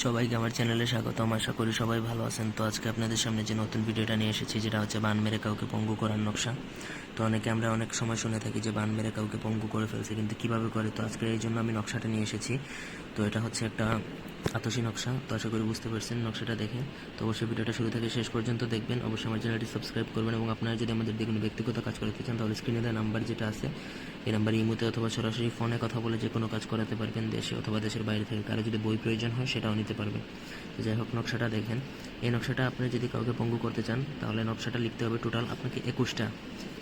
সবাইকে আমার চ্যানেলে স্বাগতম আশা করি সবাই ভালো আছেন। তো আজকে আপনাদের সামনে যে নতুন ভিডিওটা নিয়ে এসেছি, যেটা হচ্ছে বান মেরে কাউকে পঙ্গু করার নকশা। তো অনেকে আমরা অনেক সময় শুনে থাকি যে বান মেরে কাউকে পঙ্গু করে ফেলছে, কিন্তু কীভাবে করে? তো আজকে এই জন্য আমি নকশাটা নিয়ে এসেছি। তো এটা হচ্ছে একটা আতসী নকশা। তো আশা করি বুঝতে পারছেন নকশাটা দেখে তো অবশ্যই ভিডিওটা শুরু থেকে শেষ পর্যন্ত দেখবেন। অবশ্যই আমার চ্যানেলটি সাবস্ক্রাইব করবেন এবং আপনারা যদি আমাদের দিয়ে ব্যক্তিগত কাজ করাতে চান, তাহলে স্ক্রিনে দেওয়া নাম্বার যেটা আছে, এই নাম্বার ইমোতে অথবা সরাসরি ফোনে কথা বলে যে কোনো কাজ করাতে পারবেন দেশে অথবা দেশের বাইরে থেকে। কারও যদি বই প্রয়োজন হয়, সেটাও নিতে পারবেন। যাই হোক, নকশাটা দেখেন। এই নকশাটা আপনি যদি কাউকে পঙ্গু করতে চান, তাহলে নকশাটা লিখতে হবে টোটাল আপনাকে একুশটা।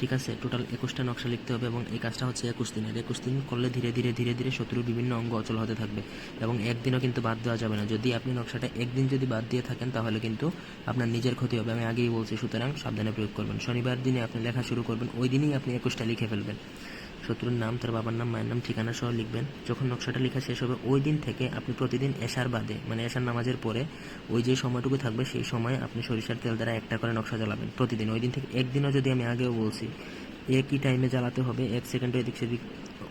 ঠিক আছে? টোটাল একুশটা নকশা লিখতে হবে এবং এই কাজটা হচ্ছে একুশ দিনের। একুশ দিন করলে ধীরে ধীরে ধীরে ধীরে শত্রুর বিভিন্ন অঙ্গ অচল হতে থাকবে এবং একদিনও কিন্তু বাদ দেওয়া যাবে না। যদি আপনি নকশাটা একদিন যদি বাদ দিয়ে থাকেন, তাহলে কিন্তু আপনার নিজের ক্ষতি হবে। আমি আগেই বলছি, সুতরাং সাবধানে প্রয়োগ করবেন। শনিবার দিনে আপনি লেখা শুরু করবেন, ওই দিনই আপনি একুশটা লিখে ফেলবেন। শত্রুর নাম, তার বাবার নাম, মায়ের নাম, ঠিকানা সহ লিখবেন। যখন নকশাটা লেখা শেষ হবে, ওই দিন থেকে আপনি প্রতিদিন এশার বাদে মানে এশার নামাজের পরে, ওই যে সময়টুকু থাকবে, সেই সময় আপনি সরিষার তেল দ্বারা একটা করে নকশা জ্বালাবেন প্রতিদিন। ওই দিন থেকে একদিনও যদি আমি আগেও বলছি, একই টাইমে জ্বালাতে হবে, এক সেকেন্ডও এদিক সেদিক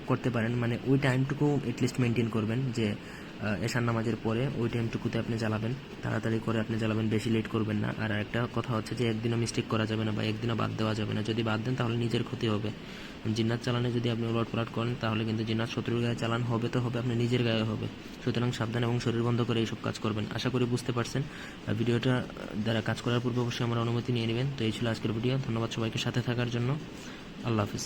করতে পারেন মানে ওই টাইমটুকু এটলিস্ট মেনটেন করবেন যে এশার নামাজের পরে ওই টাইমটুকুতে আপনি জ্বালাবেন। তাড়াতাড়ি করে আপনি জ্বালাবেন, বেশি লেট করবেন না। আর একটা কথা হচ্ছে যে একদিনও মিস্টেক করা যাবে না বা একদিনও বাদ দেওয়া যাবে না। যদি বাদ দেন তাহলে নিজের ক্ষতি হবে। জিন্নাত চালানে যদি আপনি উলট পালট করেন, তাহলে কিন্তু জিন্নাত শত্রুর গায়ে চালান হবে তো হবে আপনার নিজের গায়ে হবে। সুতরাং সাবধান এবং শরীর বন্ধ করে এইসব কাজ করবেন। আশা করি বুঝতে পারছেন। ভিডিওটা দ্বারা কাজ করার পূর্বে অবশ্যই আমার অনুমতি নিয়ে নেবেন। তো এই ছিল আজকের ভিডিও। ধন্যবাদ সবাইকে সাথে থাকার জন্য। আল্লাহ হাফিজ।